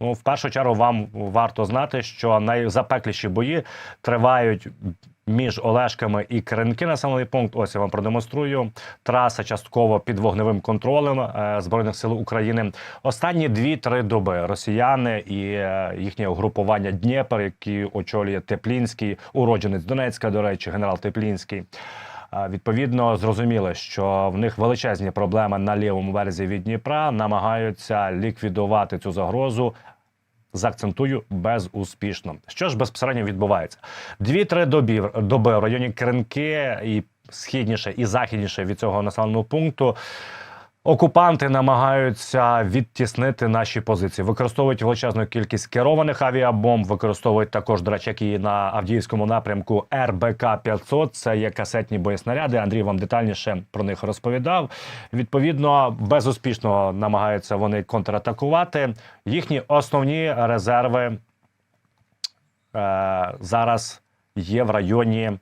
Ну, в першу чергу, вам варто знати, що найзапекліші бої тривають між Олешками і Керенки. Населений пункт. Ось я вам продемонструю. Траса частково під вогневим контролем е, збройних сил України. Останні дві-три доби росіяни і е, їхнє угрупування Дніпр, які очолює Теплінський, уродженець Донецька, до речі, генерал Теплінський. Е, Відповідно, зрозуміли, що в них величезні проблеми на лівому березі від Дніпра, намагаються ліквідувати цю загрозу. Заакцентую безуспішно. Що ж безпосередньо відбувається? Дві-три доби в районі Кринки і східніше і західніше від цього населеного пункту. Окупанти намагаються відтіснити наші позиції, використовують величезну кількість керованих авіабомб, використовують також, і на Авдіївському напрямку РБК 500 Це є касетні боєснаряди. Андрій вам детальніше про них розповідав. Відповідно, безуспішно намагаються вони контратакувати. Їхні основні резерви е, зараз є в районі.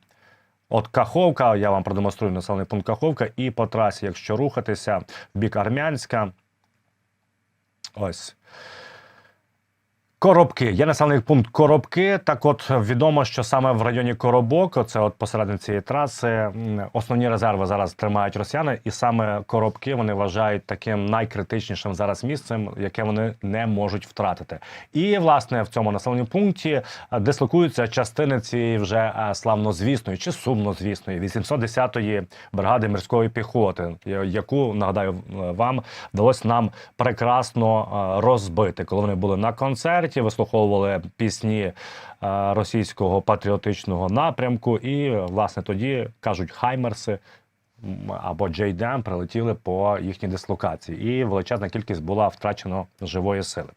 От Каховка, я вам продемонструю населений пункт Каховка, і по трасі, якщо рухатися в бік Армянська. Ось. Коробки. Є населений пункт Коробки. Так, от відомо, що саме в районі Коробок, це от посередині цієї траси, основні резерви зараз тримають росіяни, і саме коробки вони вважають таким найкритичнішим зараз місцем, яке вони не можуть втратити. І власне в цьому населеному пункті е, дислокуються частини цієї вже е, славнозвісної чи сумнозвісної 810-ї бригади морської піхоти, яку нагадаю е, вам вдалося нам прекрасно розбити, коли вони були на концерті, вислуховували пісні е, російського патріотичного напрямку, і власне тоді кажуть хаймерси. Або Джейдем прилетіли по їхній дислокації, і величезна кількість була втрачено живої сили.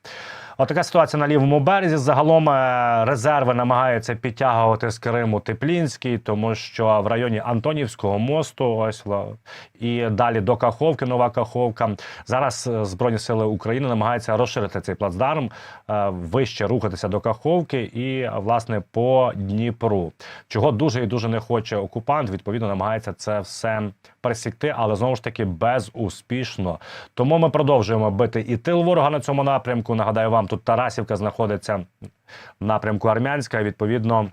Отака ситуація на лівому березі. Загалом е, резерви намагаються підтягувати з Криму Теплінський, тому що в районі Антонівського мосту, ось і далі до Каховки, Нова Каховка. Зараз е, Збройні сили України намагаються розширити цей плацдарм, е, вище рухатися до Каховки і власне по Дніпру. Чого дуже і дуже не хоче окупант. Відповідно, намагається це все пересікти, але знову ж таки безуспішно. Тому ми продовжуємо бити і тил ворога на цьому напрямку. Нагадаю вам, тут Тарасівка знаходиться в напрямку Армянська. Відповідно,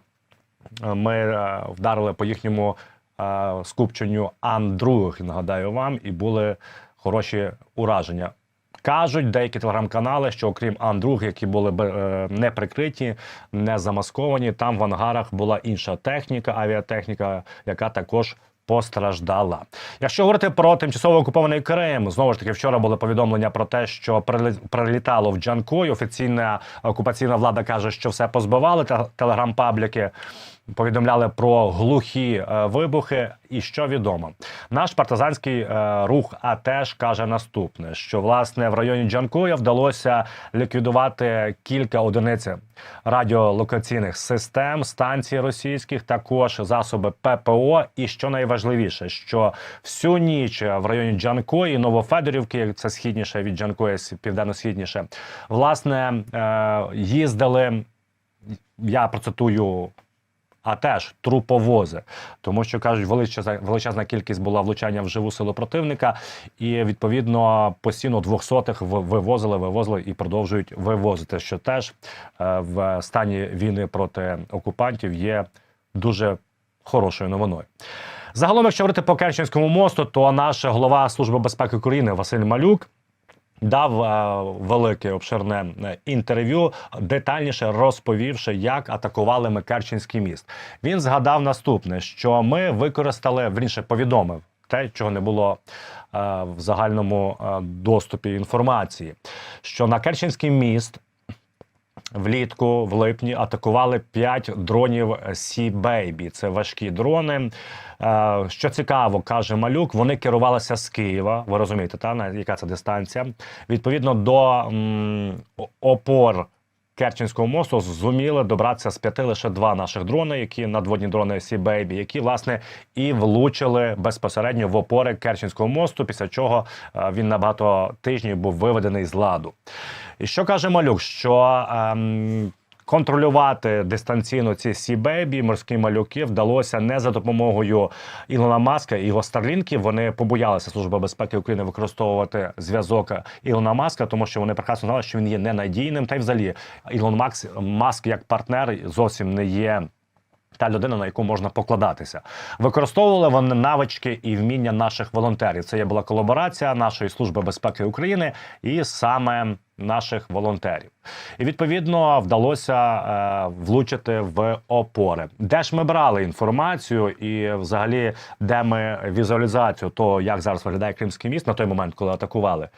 е, ми е, вдарили по їхньому е, скупченню Ан-2, нагадаю вам, і були хороші ураження. Кажуть деякі телеграм-канали, що окрім Ан-2, які були б, не прикриті, не замасковані, там в ангарах була інша техніка, авіатехніка, яка також постраждала. Якщо говорити про тимчасово окупований Крим, знову ж таки, вчора були повідомлення про те, що прилі- прилітало в Джанкой. Офіційна окупаційна влада каже, що все позбивали. Те- Телеграм-пабліки повідомляли про глухі е, вибухи. І що відомо, наш партизанський е, рух АТЕШ каже наступне: що власне в районі Джанкоя вдалося ліквідувати кілька одиниць радіолокаційних систем, станцій російських, також засоби ППО. І що найважливіше, що всю ніч в районі Джанкої Новофедорівки, це східніше від Джанкоя, південно-східніше, власне е, їздили. Я процитую а теж труповози, тому що кажуть, величезна, величезна кількість була влучання в живу силу противника, і відповідно постійно двохсотих вивозили, вивозили і продовжують вивозити. Що теж е, в стані війни проти окупантів є дуже хорошою новиною. Загалом, якщо говорити по Керченському мосту, то наш голова Служби безпеки України Василь Малюк дав е, велике обширне е, інтерв'ю, детальніше розповівши, як атакували ми Керченський міст. Він згадав наступне: що ми використали вірніше повідомив те, чого не було е, в загальному доступі інформації, що на Керченський міст. Влітку в липні атакували 5 дронів Sea Baby. Це важкі дрони. Е, Що цікаво, каже Малюк, вони керувалися з Києва. Ви розумієте, та на яка це дистанція? Відповідно до м, опор Керченського мосту зуміли добратися з п'яти лише два наших дрони, які надводні дрони Сі Бейбі, які власне і влучили безпосередньо в опори Керченського мосту, після чого е, він на багато тижнів був виведений з ладу. І що каже Малюк? Що ем, контролювати дистанційно ці сі-бейбі, морські малюки вдалося не за допомогою Ілона Маска і його старлінків. Вони побоялися Служба безпеки України використовувати зв'язок Ілона Маска, тому що вони прекрасно знали, що він є ненадійним. Та й взагалі Ілон Макс Маск як партнер зовсім не є. Та людина, на яку можна покладатися, використовували вони навички і вміння наших волонтерів. Це є була колаборація нашої служби безпеки України і саме наших волонтерів. І відповідно вдалося е, влучити в опори. Де ж ми брали інформацію, і взагалі, де ми візуалізацію того, як зараз виглядає Кримський міст на той момент, коли атакували,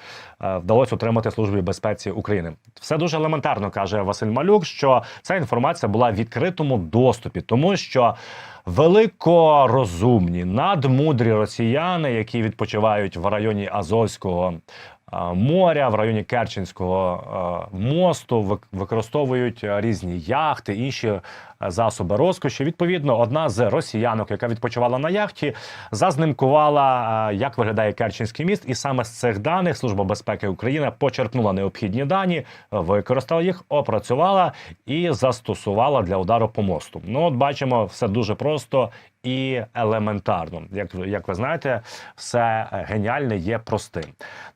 е, вдалося отримати службі безпеці України. Все дуже елементарно каже Василь Малюк, що ця інформація була в відкритому доступі, тому що. Великорозумні, надмудрі росіяни, які відпочивають в районі Азовського моря, в районі Керченського мосту, використовують різні яхти, інші засоби розкоші. Відповідно, одна з росіянок, яка відпочивала на яхті, зазнимкувала, е, як виглядає Керченський міст, і саме з цих даних Служба безпеки України почерпнула необхідні дані, використала їх, опрацювала і застосувала для удару по мосту. Ну, от бачимо, все дуже просто і елементарно. Як, як ви знаєте, все геніальне є простим.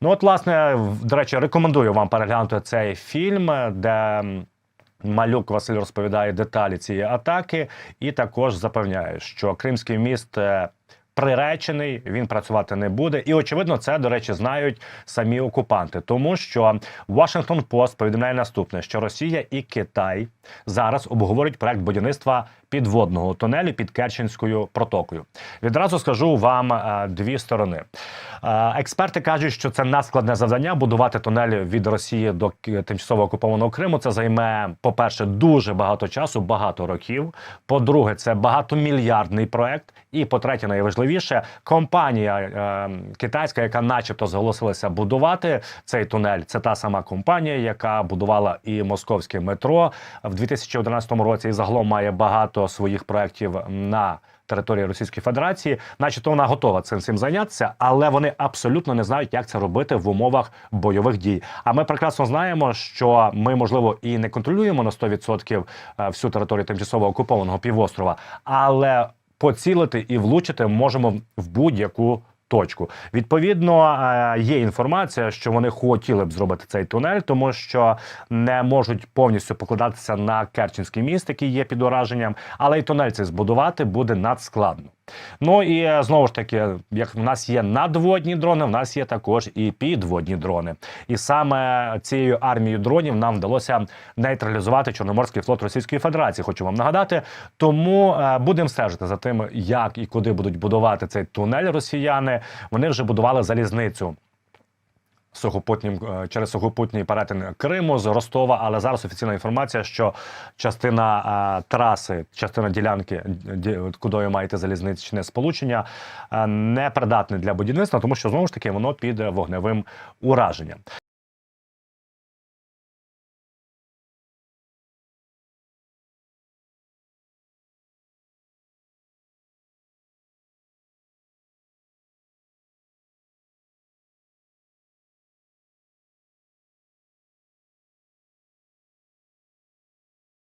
Ну, от, власне, до речі, рекомендую вам переглянути цей фільм, де. Малюк Василь розповідає деталі цієї атаки, і також запевняє, що Кримський міст е, приречений, він працювати не буде. І очевидно, це до речі знають самі окупанти, тому що Washington Post повідомляє наступне: що Росія і Китай зараз обговорюють проект будівництва підводного тунелю під Керченською протокою. Відразу скажу вам е, дві сторони. Е, Експерти кажуть, що це надскладне завдання будувати тунель від Росії до тимчасово окупованого Криму. Це займе, по-перше, дуже багато часу, багато років. По-друге, це багатомільярдний проект. І по-третє, найважливіше, компанія е, китайська, яка, начебто, зголосилася будувати цей тунель. Це та сама компанія, яка будувала і московське метро в 2011 році. І загалом має багато своїх проєктів на території Російської Федерації, начебто вона готова цим цим зайнятися, але вони абсолютно не знають, як це робити в умовах бойових дій. А ми прекрасно знаємо, що ми, можливо, і не контролюємо на 100% е, всю територію тимчасово окупованого півострова, але поцілити і влучити можемо в будь-яку. Точку відповідно е, є інформація, що вони хотіли б зробити цей тунель, тому що не можуть повністю покладатися на Керченський міст, який є під ураженням, але й тунель цей збудувати буде надскладно. Ну і е, знову ж таки, як в нас є надводні дрони, в нас є також і підводні дрони. І саме цією армією дронів нам вдалося нейтралізувати Чорноморський флот Російської Федерації. Хочу вам нагадати. Тому е, будемо стежити за тим, як і куди будуть будувати цей тунель росіяни. Вони вже будували залізницю сухопутнім е, через сухопутній перетин Криму з Ростова. Але зараз офіційна інформація, що частина е, траси, частина ділянки, ді- кудою маєте залізничне сполучення, е, не придатне для будівництва, тому що знову ж таки воно під вогневим ураженням.